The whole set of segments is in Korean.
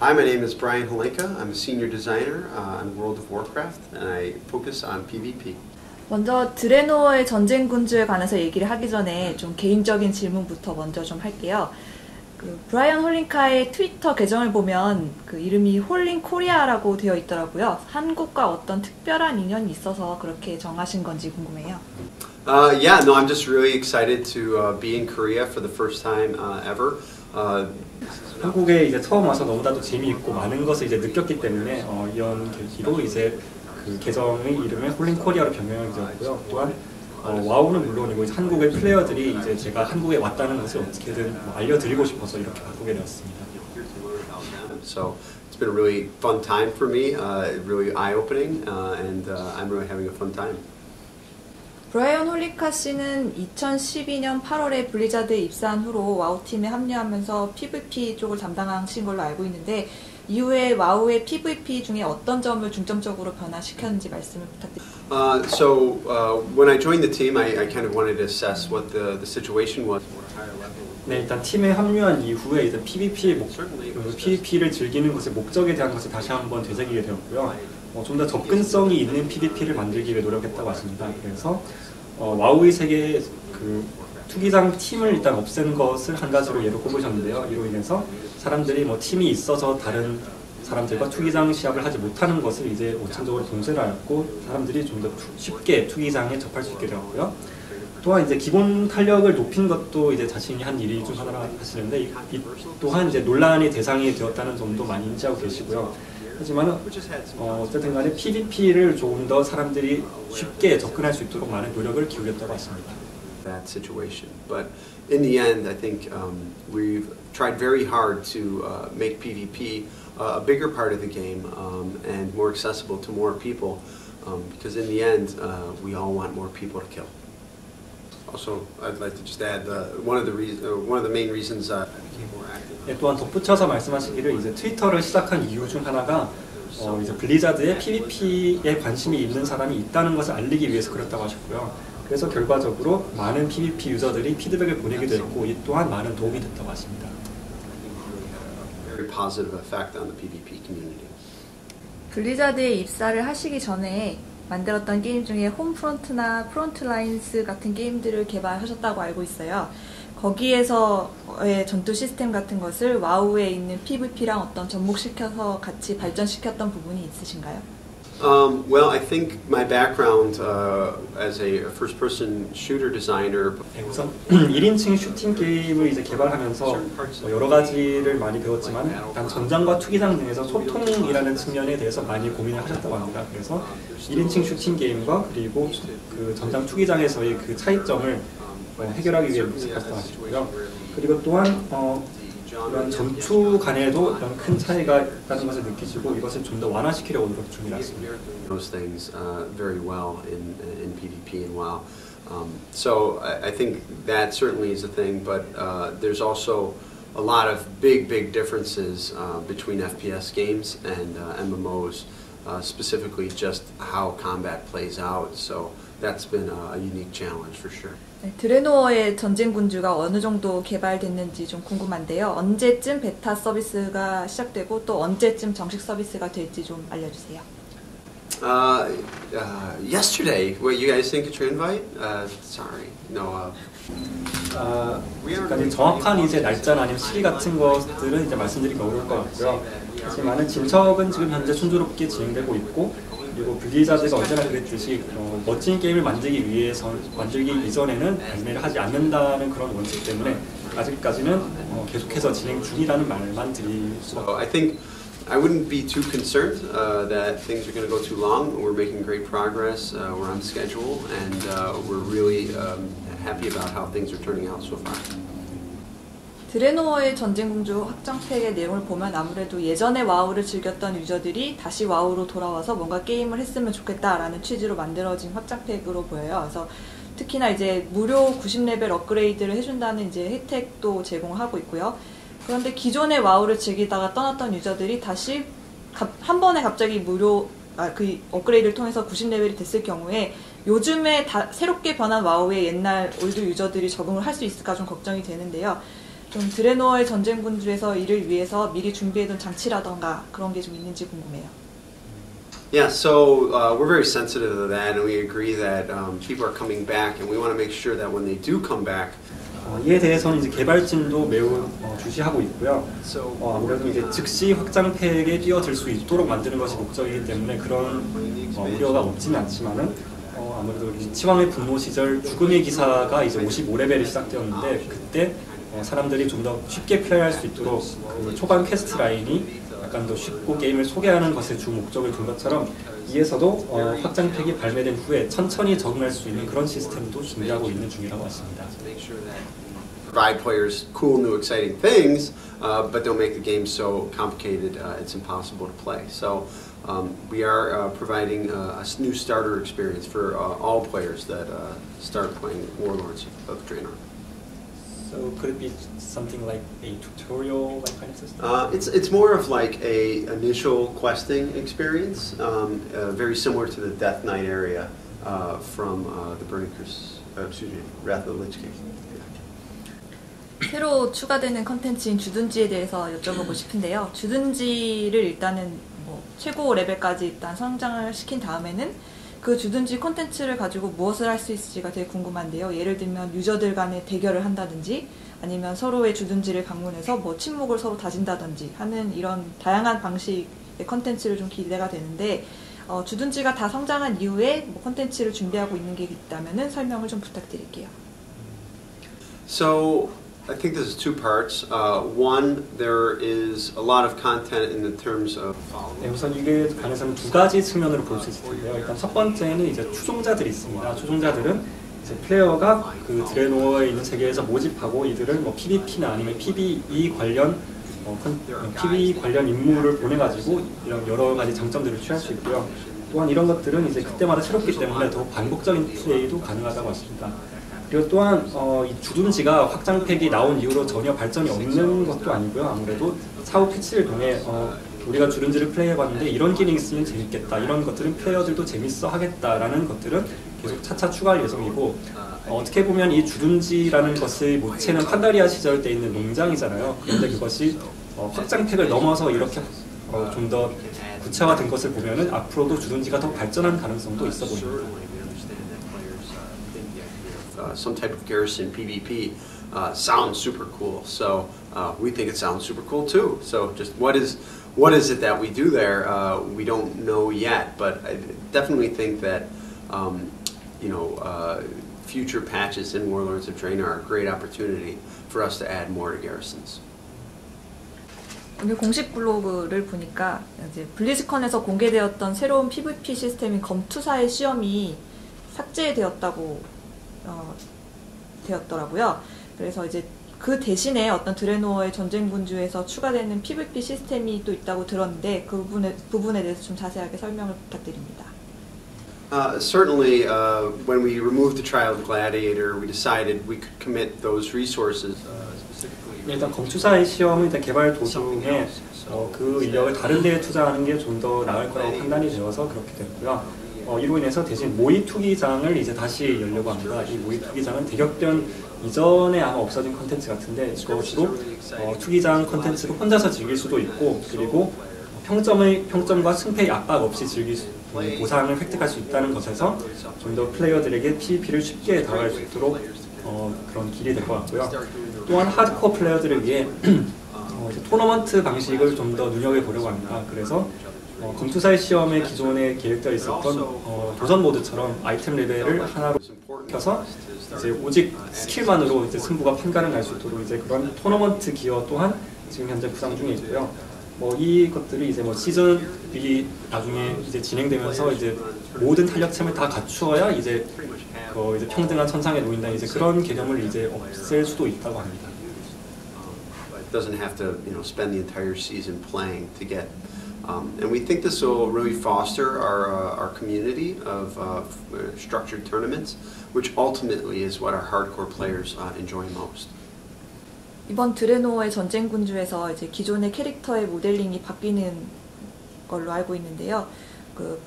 Hi, my name is Brian Holenka. I'm a senior designer uh, on World of Warcraft, and I focus on PvP. 먼저 드레노어의 전쟁 군주에 관해서 얘기를 하기 전에 좀 개인적인 질문부터 먼저 좀 할게요. 그 브라이언 홀링카의 트위터 계정을 보면 그 이름이 홀링 코리아라고 되어 있더라고요. 한국과 어떤 특별한 인연이 있어서 그렇게 정하신 건지 궁금해요. Uh, yeah, no, I'm just really excited to uh, be in Korea for the first time uh, ever. Uh, 한국에 이제 처음 와서 너무나도 재미있고 많은 것을 이제 느꼈기 때문에 어, 이런 계기로 이제 그 계정의 이름을 홀링 코리아로 변경하게 되었고요. 또한 어, 와우는 물론이고 한국의 플레이어들이 이제 제가 한국에 왔다는 것을 어떻게든 뭐 알려드리고 싶어서 이렇게 바꾸게 되었습니다. so it's been a really fun time for me, uh, really eye-opening, uh, and uh, I'm really having a fun time. 브라이언 홀리카 씨는 2012년 8월에 블리자드에 입사한 후로 와우 팀에 합류하면서 PVP 쪽을 담당하신 걸로 알고 있는데 이후에 와우의 PVP 중에 어떤 점을 중점적으로 변화시켰는지 말씀을 부탁드립니다. Uh, so uh, when I joined the team, I, I kind of wanted to assess what the, the situation was. 네, 일단 팀에 합류한 이후에 이제 PVP의 목, 그 PVP를 즐기는 것의 목적에 대한 것을 다시 한번 되새기게 되었고요. 어, 좀 더 접근성이 있는 PVP를 만들기 위해 노력했다고 하십니다. 그래서 어, 와우의 세계 그 투기장 팀을 일단 없앤 것을 한 가지로 예로 꼽으셨는데요. 이로 인해서 사람들이 뭐 팀이 있어서 다른 사람들과 투기장 시합을 하지 못하는 것을 이제 원천적으로 봉쇄를 하였고 사람들이 좀 더 쉽게 투기장에 접할 수 있게 되었고요. 또한 이제 기본 탄력을 높인 것도 이제 자신이 한 일이 중 하나라 하시는데 이, 이 또한 이제 논란의 대상이 되었다는 점도 많이 인지하고 계시고요. 하지만 어, 어쨌든 간에 PVP를 조금 더 사람들이 쉽게 접근할 수 있도록 많은 노력을 기울였다고 하십니다. that situation. But in the end, I think um, we've tried very hard to uh, make PvP uh, a bigger part of the game um, and more accessible to more people. Um, because in the end, uh, we all want more people to kill. Also, I'd like to just add uh, one of the reas- uh, one of the main reasons uh, I became more active. 예, 또한 덧붙여서 말씀하시기를 이제 트위터를 시작한 이유 중 하나가 어, 이제 블리자드의 PVP에 관심이 있는 사람이 있다는 것을 알리기 위해서 그랬다고 하셨고요. 그래서 결과적으로 많은 PVP 유저들이 피드백을 보내기도 했고 이 또한 많은 도움이 됐다고 하십니다. Very positive effect on the PvP community. 블리자드에 입사를 하시기 전에 만들었던 게임 중에 홈프론트나 프론트라인스 같은 게임들을 개발하셨다고 알고 있어요. 거기에서의 전투 시스템 같은 것을 와우에 있는 PVP랑 어떤 접목시켜서 같이 발전시켰던 부분이 있으신가요? Um, well, I think my background uh, as a first-person shooter designer 네, 우선 1인칭 슈팅 게임을 이제 개발하면서 뭐 여러 가지를 많이 배웠지만 일단 전장과 투기장 등에서 소통이라는 측면에 대해서 많이 고민을 하셨다고 합니다. 그래서 1인칭 슈팅 게임과 그리고 그 전장 투기장에서의 그 차이점을 어, 해결하기 위해 모색하셨다고 하시고요. 그리고 또한 어, 이런 전투 간에도 이런 큰 차이가 있다는 것을 느끼시고 이것을 좀 더 완화시키려고 노력 중이라습니다. those things uh, very well in in PvP and WoW. Um, so I, I think that certainly is a thing, but uh, there's also a lot of big, big differences uh, between FPS games and uh, MMOs, uh, specifically just how combat plays out. So That's been a, unique challenge for sure. 네, 드레노어의 전쟁 군주가 어느 정도 개발됐는지 좀 궁금한데요. 언제쯤 베타 서비스가 시작되고 또 언제쯤 정식 서비스가 될지 좀 알려주세요. Uh, uh, yesterday, wait, you guys didn't get your invite? Uh, sorry, no. Uh, 아, 지금까지 정확한 이제 날짜나 아니면 시기 같은 것들은 이제 말씀드리기 어려울 것 같고요. 하지만은 진척은 지금 현재 순조롭게 진행되고 있고 그리고 블리자드가 언제나 그랬듯이 어, 멋진 게임을 만들기 위해서 만들기 이전에는 발매를 하지 않는다는 그런 원칙 때문에 아직까지는 어, 계속해서 진행 중이라는 말만 드릴 So I think I wouldn't be too concerned uh, that things are going to go too long. We're making great progress. Uh, we're on schedule, and uh, we're really um, happy about how things are turning out so far. 드레노어의 전쟁 군주 확장팩의 내용을 보면 아무래도 예전에 와우를 즐겼던 유저들이 다시 와우로 돌아와서 뭔가 게임을 했으면 좋겠다라는 취지로 만들어진 확장팩으로 보여요. 그래서 특히나 이제 무료 90레벨 업그레이드를 해준다는 이제 혜택도 제공하고 있고요. 그런데 기존의 와우를 즐기다가 떠났던 유저들이 다시 갑- 한 번에 갑자기 무료 아, 그 업그레이드를 통해서 90레벨이 됐을 경우에 요즘에 다 새롭게 변한 와우의 옛날 올드 유저들이 적응을 할 수 있을까 좀 걱정이 되는데요. 좀 드레노어의 전쟁 군주에서 이를 위해서 미리 준비해둔 장치라던가 그런 게 좀 있는지 궁금해요. Yeah, so uh, we're very sensitive to that, and we agree that um, people are coming back, and we want to make sure that when they do come back, 어, 이에 대해서는 이제 개발진도 매우 어, 주시하고 있고요. 어, 아무래도 이제 즉시 확장팩에 뛰어들 수 있도록 만드는 것이 목적이기 때문에 그런 어, 우려가 없지는 않지만은 어, 아무래도 이 치왕의 분노 시절 죽음의 기사가 이제 55레벨이 시작되었는데 그때 어, 사람들이 좀 더 쉽게 플레이할 수 있도록 그 초반 퀘스트 라인이 약간 더 쉽고 게임을 소개하는 것에 주 목적을 둔 것처럼 이에서도 어, 확장팩이 발매된 후에 천천히 적응할 수 있는 그런 시스템도 준비하고 있는 중이라고 that provide players cool, new, exciting things, uh, but don't make the game so complicated uh, it's impossible to play. So um, we are uh, providing uh, a new starter experience for uh, all players that uh, start playing Warlords of Draenor. So could it be something like a tutorial like kind of system? Uh, it's it's more of like a initial questing experience, um, uh, very similar to the Death Knight area uh, from uh, the Burning Crus- uh, excuse me, Wrath of the Lich King. 새로 추가되는 컨텐츠인 주둔지에 대해서 여쭤보고 싶은데요. 주둔지를 일단은 뭐 최고 레벨까지 일단 성장을 시킨 다음에는 그 주둔지 컨텐츠를 가지고 무엇을 할 수 있을지가 되게 궁금한데요. 예를 들면 유저들 간의 대결을 한다든지 아니면 서로의 주둔지를 방문해서 뭐 침묵을 서로 다진다든지 하는 이런 다양한 방식의 컨텐츠를 좀 기대가 되는데 어, 주둔지가 다 성장한 이후에 뭐 컨텐츠를 준비하고 있는 게 있다면 설명을 좀 부탁드릴게요. So I think this is two parts. Uh, one, there is a lot of content in the terms of 네, 우선 이게 관해서는 두 가지 측면으로 볼 수 있을 텐데요. 일단 첫 번째는 이제 추종자들이 있습니다. 추종자들은 이제 플레이어가 그 드레노어에 있는 세계에서 모집하고 이들을 뭐 PVP나 아니면 PVE 관련 어, 컨- 어, PVE 관련 임무를 보내가지고 이런 여러 가지 장점들을 취할 수 있고요. 또한 이런 것들은 이제 그때마다 새롭기 때문에 더 반복적인 플레이도 가능하다고 하십니다. 그리고 또한 어, 이 주둔지가 확장팩이 나온 이후로 전혀 발전이 없는 것도 아니고요. 아무래도 사후 패치를 통해 어, 우리가 주둔지를 플레이해봤는데 이런 기능이 있으면 재밌겠다. 이런 것들은 플레이어들도 재밌어 하겠다라는 것들은 계속 차차 추가할 예정이고 어, 떻게 보면 이 주둔지라는 것의 모체는 판다리아 시절 때 있는 농장이잖아요. 그런데 그것이 어, 확장팩을 넘어서 이렇게 어, 좀더 구체화된 것을 보면은 앞으로도 주둔지가 더 발전할 가능성도 있어 보입니다. uh, some type of garrison PvP uh, sounds super cool. So uh, we think it sounds super cool too. So just what is what is it that we do there? Uh, we don't know yet, but I definitely think that um, you know uh, future patches in Warlords of Draenor are a great opportunity for us to add more to garrisons. 오늘 공식 블로그를 보니까 이제 블리즈컨에서 공개되었던 새로운 PVP 시스템인 검투사의 시험이 삭제되었다고 어, 되었더라고요. 그래서 이제 그 대신에 어떤 드레노어의 전쟁 군주에서 추가되는 PVP 시스템이 또 있다고 들었는데 그 부분에, 부분에 대해서 좀 자세하게 설명을 부탁드립니다. Uh, certainly, uh, when we removed the trial of Gladiator, we decided we could commit those resources uh, specifically. 일단 검투사의 시험은 일단 개발 도중에 어, 그 인력을 다른 데에 투자하는 게 좀 더 나을 거라고 판단이 되어서 그렇게 됐고요. 어, 이로 인해서 대신 모의 투기장을 이제 다시 열려고 합니다. 이 모의 투기장은 대격변 이전에 아마 없어진 컨텐츠 같은데 이것으로 어, 투기장 컨텐츠를 혼자서 즐길 수도 있고 그리고 평점의 평점과 승패의 압박 없이 즐길 수, 어, 보상을 획득할 수 있다는 것에서 좀 더 플레이어들에게 PVP를 쉽게 다가갈 수 있도록 어, 그런 길이 될 것 같고요. 또한 하드코어 플레이어들을 위해 어, 토너먼트 방식을 좀 더 눈여겨보려고 합니다. 그래서 어, 검투사의 시험에 기존에 계획되어 있었던 어, 도전 모드처럼 아이템 레벨을 하나로 켜서 이제 오직 스킬만으로 이제 승부가 판가를 날수 있도록 이제 그런 토너먼트 기어 또한 지금 현재 구상 중에 있고요. 뭐 이것들이 이제 뭐 시즌이 나중에 이제 진행되면서 이제 모든 탄력챔을 다 갖추어야 이제 그 이제 평등한 천상에 놓인다 이제 그런 개념을 이제 없앨 수도 있다고 합니다. Doesn't have to, you know, spend the entire season playing to get. Um, and we think this will really foster our, uh, our community of uh, uh, structured tournaments, which ultimately is what our hardcore players uh, enjoy most. 이번 드레노어의 전쟁 군주에서 이제 기존의 캐릭터의 모델링이 바뀌는 걸로 알고 있는데요. 그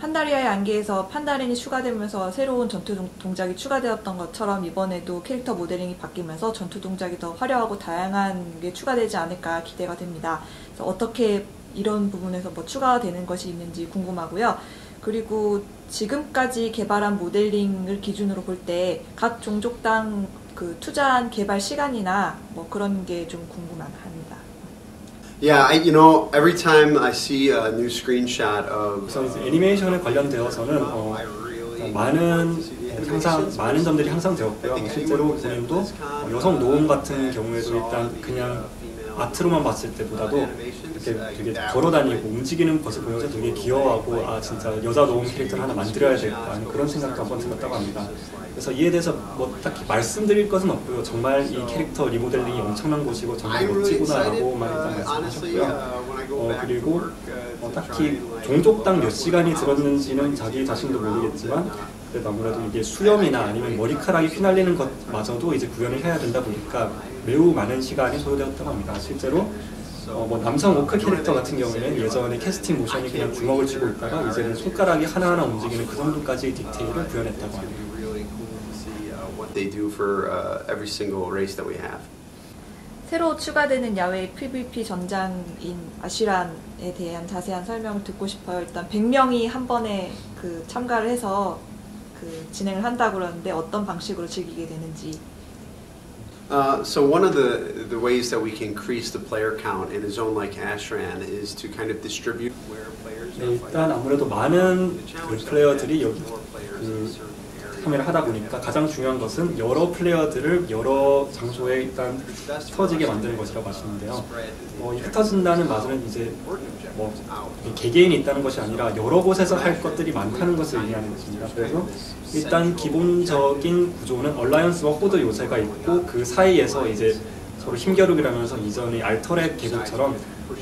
판다리아의 안개에서 판다린이 추가되면서 새로운 전투 동- 동작이 추가되었던 것처럼 이번에도 캐릭터 모델링이 바뀌면서 전투 동작이 더 화려하고 다양한 게 추가되지 않을까 기대가 됩니다. 어떻게 이런 부분에서 뭐 추가되는 것이 있는지 궁금하고요. 그리고 지금까지 개발한 모델링을 기준으로 볼 때 각 종족당 그 투자한 개발 시간이나 뭐 그런 게 좀 궁금합니다. Yeah, I, you know, every time I see a new screenshot of 그래서 애니메이션에 관련되어서는 어, 많은 항상 많은 점들이 항상 되었고요. 뭐 실제로 본인도 어, 여성 노움 같은 경우에도 일단 그냥 아트로만 봤을 때보다도 이렇게 되게 걸어다니고 움직이는 것을 보면서 되게 귀여워하고 아 진짜 여자 노움 캐릭터를 하나 만들어야 되겠다 하는 그런 생각도 한번 들었다고 합니다. 그래서 이에 대해서 뭐 딱히 말씀드릴 것은 없고요. 정말 이 캐릭터 리모델링이 엄청난 곳이고 정말 멋지구나라고만 일단 말씀하셨고요. 어, 그리고 어, 딱히 종족당 몇 시간이 들었는지는 자기 자신도 모르겠지만 그래도 아무래도 이게 수염이나 아니면 머리카락이 휘날리는 것마저도 이제 구현을 해야 된다 보니까 매우 많은 시간이 소요되었다고 합니다. 실제로 어, 뭐 남성 오크 캐릭터 같은 경우에는 예전에 캐스팅 모션이 그냥 주먹을 쥐고 있다가 이제는 손가락이 하나하나 움직이는 그 정도까지 디테일을 구현했다고 합니다. what they do for uh, every single race that we have. 새로 추가되는 야외 PVP 전장인 아슈란에 대한 자세한 설명을 듣고 싶어요. 일단 100명이 한 번에 그 참가를 해서 그 진행을 한다고 그러는데 어떤 방식으로 즐기게 되는지 Uh, so one of the the ways that we can increase the player count in a zone like Ashran is to kind of distribute where players 네, are 일단. 아무래도 많은 그 플레이어들이 여기 그. 참여를 하다 보니까 가장 중요한 것은 여러 플레이어들을 여러 장소에 일단 흩어지게 만드는 것이라고 하시는데요. 어, 이 흩어진다는 말은 이제 뭐이 개개인이 있다는 것이 아니라 여러 곳에서 할 것들이 많다는 것을 의미하는 것입니다. 그래서 일단 기본적인 구조는 얼라이언스와 호드 요새가 있고 그 사이에서 이제 서로 힘겨루기라면서 이전의 알터렛 계급처럼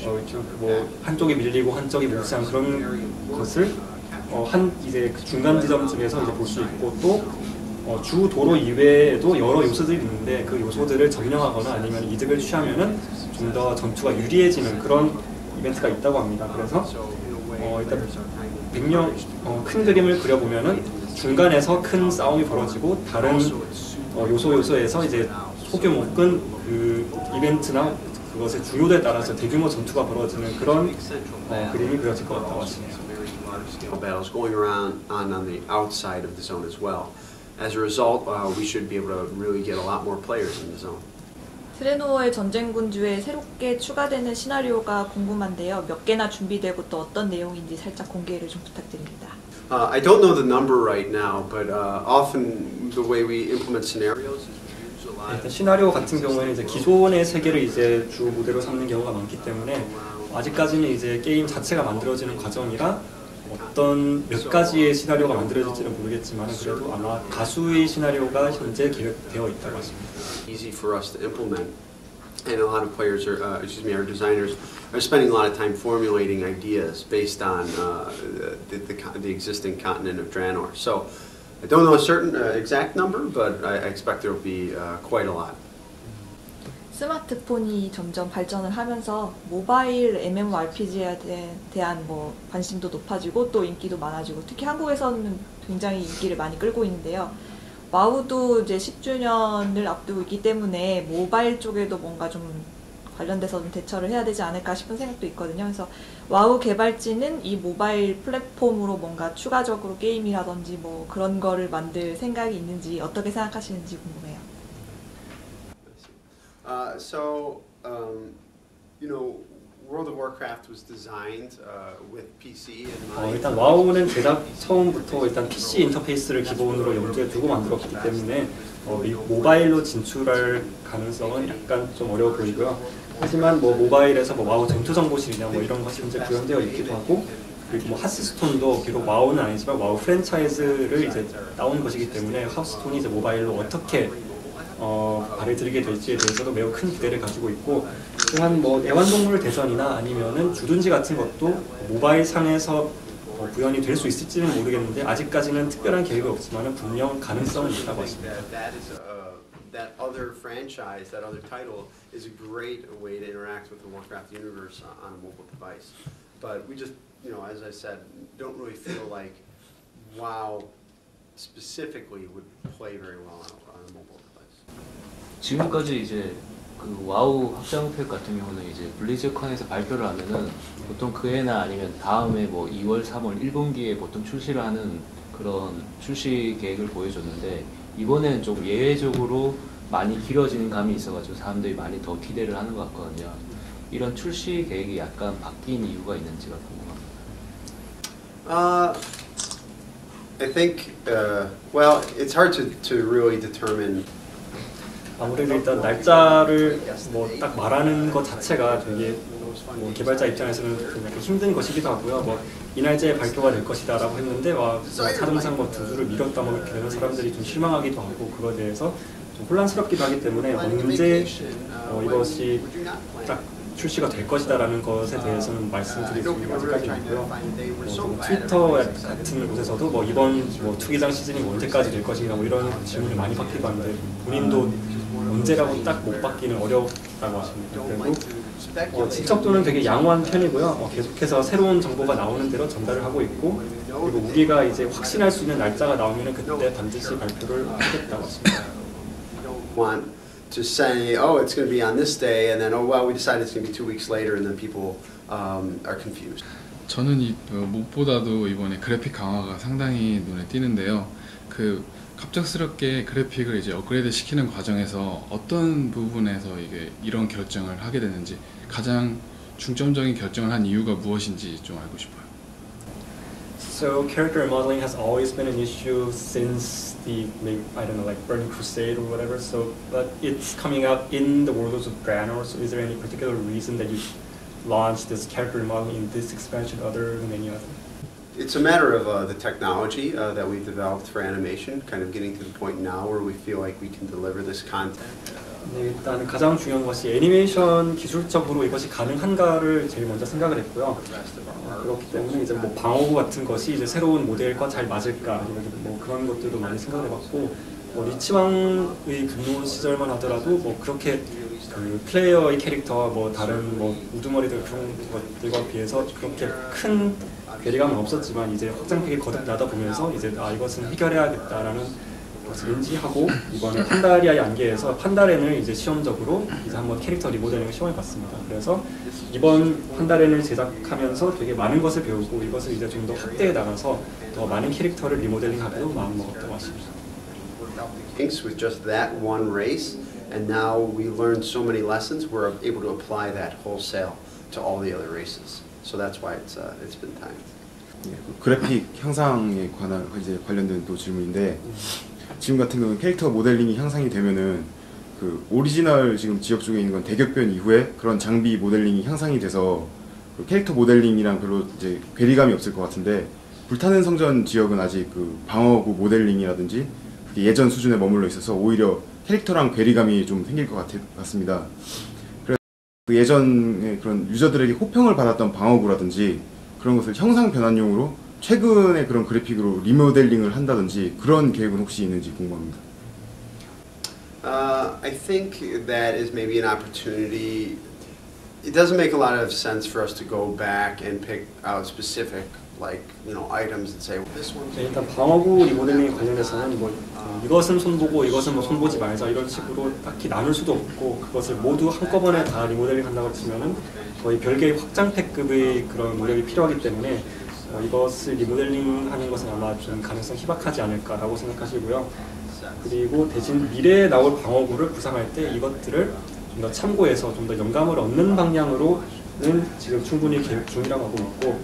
어, 좀뭐 한쪽이 밀리고 한쪽이 몰수한 그런 것을 어, 한 이제 그 중간 지점쯤에서 이제 볼 수 있고 또 어, 주 도로 이외에도 여러 요소들이 있는데 그 요소들을 점령하거나 아니면 이득을 취하면은 좀 더 전투가 유리해지는 그런 이벤트가 있다고 합니다. 그래서 어, 일단 100명 어, 큰 그림을 그려보면은 중간에서 큰 싸움이 벌어지고 다른 어, 요소 요소에서 이제 소규모 큰그 이벤트나 그것의 중요도에 따라서 대규모 전투가 벌어지는 그런 어, 그림이 그려질 것 같다고 하십니다. scale battles going around on, on the outside of the zone as well. As a result, uh, we should be able to really get a lot more players in the zone. 트레노어의 전쟁군주에 새롭게 추가되는 시나리오가 궁금한데요. 몇 개나 준비되고 또 어떤 내용인지 살짝 공개를 좀 부탁드립니다. Uh, I don't know the number right now, but uh, often the way we implement scenarios is we use a lot 일단 of 시나리오 같은 경우에는 이제 기존의 세계를 이제 주 모델로 삼는 경우가 많기 때문에 아직까지는 이제 게임 자체가 만들어지는 과정이라 어떤 몇 가지의 시나리오가 만들어질지는 모르겠지만 그래도 아마 다수의 시나리오가 현재 계획되어 있다고 하십니다. easy for us to implement. And a lot of players are, uh, excuse me, our designers are spending a lot of time formulating ideas based on uh, the, the, the existing continent of Draenor. So I don't know a certain uh, exact number, but I, I expect there will be uh, quite a lot. 스마트폰이 점점 발전을 하면서 모바일 MMORPG에 대한 뭐 관심도 높아지고 또 인기도 많아지고 특히 한국에서는 굉장히 인기를 많이 끌고 있는데요. 와우도 이제 10주년을 앞두고 있기 때문에 모바일 쪽에도 뭔가 좀 관련돼서 좀 대처를 해야 되지 않을까 싶은 생각도 있거든요. 그래서 와우 개발진은 이 모바일 플랫폼으로 뭔가 추가적으로 게임이라든지 뭐 그런 거를 만들 생각이 있는지 어떻게 생각하시는지 궁금해요. Uh, so, um, you know, World of Warcraft was designed uh, with PC in 어, mind. 일단 와우는 제작 처음부터 일단 PC 인터페이스를 기본으로 염두에 두고 만들었기 때문에 어, 이 모바일로 진출할 가능성은 약간 좀 어려워 보이고요. 하지만 뭐 모바일에서 뭐 와우 전투 정보실이나 뭐 이런 것이 현재 구현되어 있기도 하고 그리고 뭐 하스스톤도 비록 와우는 아니지만 와우 프랜차이즈를 이제 나온 것이기 때문에 하스스톤이 이제 모바일로 어떻게 어, 발을 들이게 될지에 대해서도 매우 큰 기대를 가지고 있고 또한 뭐 애완동물 대전이나 아니면은 주둔지 같은 것도 모바일 상에서 어, 구현이 될 수 있을지는 모르겠는데 아직까지는 특별한 계획은 없지만 분명 가능성은 있다고 하십니다. That other franchise, that other title, is a great way to interact with the Warcraft universe on a mobile device. but we just, you know, as I said, don't really feel like WoW specifically would play very well on a, on a mobile device. 지금까지 이제 그 와우 확장팩 같은 경우는 이제 블리즈컨에서 발표를 하면은 보통 그 해나 아니면 다음에 뭐 2월, 3월, 1분기에 보통 출시를 하는 그런 출시 계획을 보여줬는데 이번에는 좀 예외적으로 많이 길어지는 감이 있어가지고 사람들이 많이 더 기대를 하는 것 같거든요. 이런 출시 계획이 약간 바뀐 이유가 있는지가 궁금합니다. Uh, I think, uh, well, it's hard to, to really determine 아무래도 일단 날짜를 뭐 딱 말하는 것 자체가 되게 뭐 개발자 입장에서는 힘든 것이기도 하고요. 뭐 이날짜에 발표가 될 것이다라고 했는데 와 사정상 뭐 두 주를 미뤘다 뭐 이렇게 되면 사람들이 좀 실망하기도 하고 그거에 대해서 좀 혼란스럽기도 하기 때문에 언제 어, 이것이 딱 출시가 될 것이다라는 것에 대해서는 말씀드릴 수 아직까지 없고요. 뭐좀 트위터 같은 곳에서도 뭐 이번 뭐 투기장 시즌이 언제까지 될 것인가 뭐 이런 질문을 많이 받기도 하는데 본인도 언제라고 딱 못 받기는 어렵다고 하십니다. 그리고 어, 친척도는 되게 양호한 편이고요. 어, 계속해서 새로운 정보가 나오는 대로 전달을 하고 있고 그리고 우리가 이제 확신할 수 있는 날짜가 나오면 그때 반드시 발표를 하겠다고 하십니다. Want to say, oh, it's going to be on this day, and then, oh, well, we decided it's going to be two weeks later, and then people um, are confused. 저는 이 어, 무엇보다도 이번에 그래픽 강화가 상당히 눈에 띄는데요. 그 갑작스럽게 그래픽을 이제 업그레이드 시키는 과정에서 어떤 부분에서 이게 이런 결정을 하게 되는지 가장 중점적인 결정을 한 이유가 무엇인지 좀 알고 싶어요. So character modeling has always been an issue since the I don't know like Burning Crusade or whatever. So but it's coming out in the worlds of Draenor. So is there any particular reason that you launched this character model in this expansion other than any other? It's a matter of uh, the technology uh, that we've developed for animation, kind of getting to the point now where we feel like we can deliver this content. 네, 일단 가장 중요한 것이 애니메이션 기술적으로 이것이 가능한가를 제일 먼저 생각을 했고요. 어, 그렇기 때문에 이제 뭐 방어구 같은 것이 이제 새로운 모델과 잘 맞을까 뭐 그런 것들도 많이 생각을 해봤고 뭐 리치왕의 근무 시절만 하더라도 뭐 그렇게 그 플레이어의 캐릭터와 뭐 다른 뭐 우두머리들 그런 것들과 비해서 그렇게 큰 괴리감은 없었지만 이제 확장팩이 거듭나다 보면서 이제 아 이것은 해결해야겠다라는 것을 인지하고 이번에 판다리아의 안개에서 판다렌을 이제 시험적으로 이제 한번 캐릭터 리모델링을 시험해 봤습니다. 그래서 이번 판다렌을 제작하면서 되게 많은 것을 배우고 이것을 이제 좀 더 확대해 나가서 더 많은 캐릭터를 리모델링하기로 마음먹었다고 하십니다. Thanks with just that one race, and now we learned so many lessons, we're able to apply that wholesale to all the other races. So that's why it's, uh, it's been timed. 예, 그 그래픽 향상에 관한 이제 관련된 또 질문인데 지금 같은 경우는 캐릭터 모델링이 향상이 되면은 그 오리지널 지금 지역 쪽에 있는 건 대격변 이후에 그런 장비 모델링이 향상이 돼서 그 캐릭터 모델링이랑 별로 이제 괴리감이 없을 것 같은데 불타는 성전 지역은 아직 그 방어구 모델링이라든지 예전 수준에 머물러 있어서 오히려 캐릭터랑 괴리감이 좀 생길 것 같, 같습니다. 그래서 그 예전에 그런 유저들에게 호평을 받았던 방어구라든지 그런 것을 형상 변환용으로 최근에 그런 그래픽으로 리모델링을 한다든지 그런 계획은 혹시 있는지 궁금합니다. Uh, I think that is maybe an opportunity. It doesn't make a lot of sense for us to go back and pick out specific, like, you know, items and say, this one's. 네, 일단 방어구 리모델링 관련해서는 뭐 어, 이것은 손보고 이것은 뭐 손보지 말자 이런 식으로 딱히 나눌 수도 없고 그것을 모두 한꺼번에 다 리모델링 한다고 치면은 거의 별개의 확장팩급의 그런 노력이 필요하기 때문에 어, 이것을 리모델링하는 것은 아마 좀 가능성 희박하지 않을까라고 생각하시고요. 그리고 대신 미래에 나올 방어구를 구상할 때 이것들을 좀 더 참고해서 좀 더 영감을 얻는 방향으로는 지금 충분히 계획 중이라고 하고 있고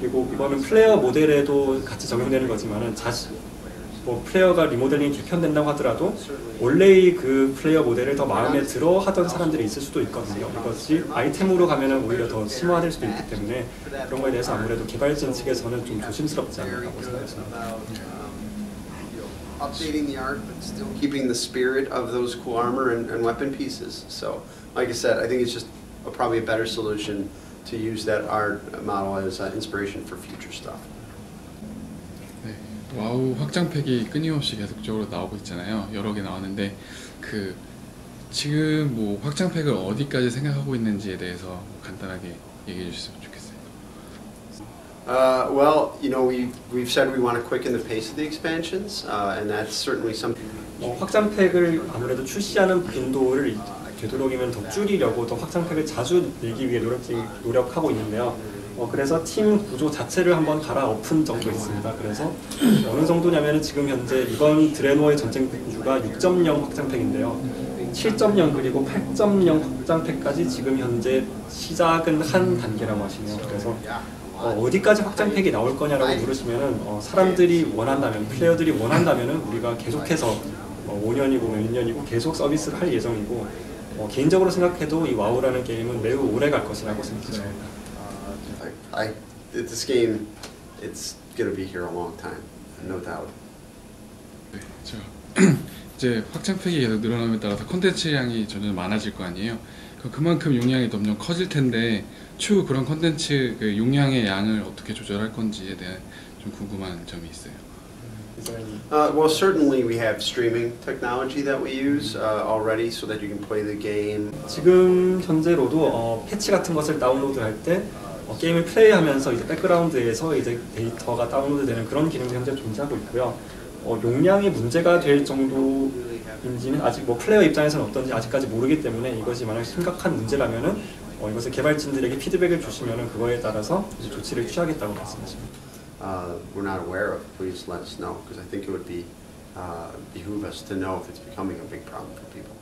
그리고 이거는 플레이어 모델에도 같이 적용되는 거지만은 자시 뭐 플레이어가 리모델링이 개편된다고 하더라도 원래의 그 플레이어 모델을 더 마음에 들어 하던 사람들이 있을 수도 있거든요. 이것이 아이템으로 가면은 오히려 더 심화될 수도 있기 때문에 그런 거에 대해서 아무래도 개발진 측에서는 좀 조심스럽지 않을까고 생각했습니다. updating the art, but still keeping the spirit of those cool armor and, and weapon pieces. So, like I said, I think it's just a, probably a better solution to use that art model as uh, inspiration for future stuff. 네, 와우 확장팩이 끊임없이 계속적으로 나오고 있잖아요. 여러 개 나왔는데 그 지금 뭐 확장팩을 어디까지 생각하고 있는지에 대해서 간단하게 얘기해 주셨으면 좋겠어요. Uh, well, you know, we, we've said we want to quicken the pace of the expansions, uh, and that's certainly something. 어, 확장팩을 아무래도 출시하는 빈도를 이- 되도록이면 더 줄이려고 더 확장팩을 자주 내기 위해 노력, 노력하고 있는데요. 어, 그래서 팀 구조 자체를 한번 갈아엎은 적도 있습니다. 그래서 어느 정도냐면 지금 현재 이번 드레노의 전쟁 군주가 6.0 확장팩인데요. 7.0 그리고 8.0 확장팩까지 지금 현재 시작은 한 단계라고 하시네요. 그래서 어, 디까지 확장팩이 나올 거냐라고 물으시면은 어, 사람들이 원한다면 플레이어들이 원한다면은 우리가 계속해서 어, 5년이고 몇 년이고 계속 서비스를 할 예정이고 어, 개인적으로 생각해도 이 와우라는 게임은 매우 오래 갈 것이라고 생각합니다. I, this game, it's going to be here a long time, no doubt. 네, 저 이제 확장팩이 계속 늘어남에 따라서 콘텐츠량이 점점 많아질 거 아니에요. 그- 그만큼 용량이 점점 커질 텐데 추후 그런 콘텐츠 그 용량의 양을 어떻게 조절할 건지에 대한 좀 궁금한 점이 있어요. Uh, well, certainly we have streaming technology that we use uh, already so that you can play the game. 지금 현재로도 어, 패치 같은 것을 다운로드할 때 어, 게임을 플레이하면서 이제 백그라운드에서 이제 데이터가 다운로드되는 그런 기능도 현재 존재하고 있고요. 어, 용량이 문제가 될 정도인지는 아직 뭐 플레이어 입장에서는 어떤지 아직까지 모르기 때문에 이것이 만약 심각한 문제라면은 어, 이것을 개발진들에게 피드백을 주시면은 그거에 따라서 조치를 취하겠다고 말씀하십니다. Uh, we're not aware of. Please let us know because I think it would be uh, behoove us to know if it's becoming a big problem for people.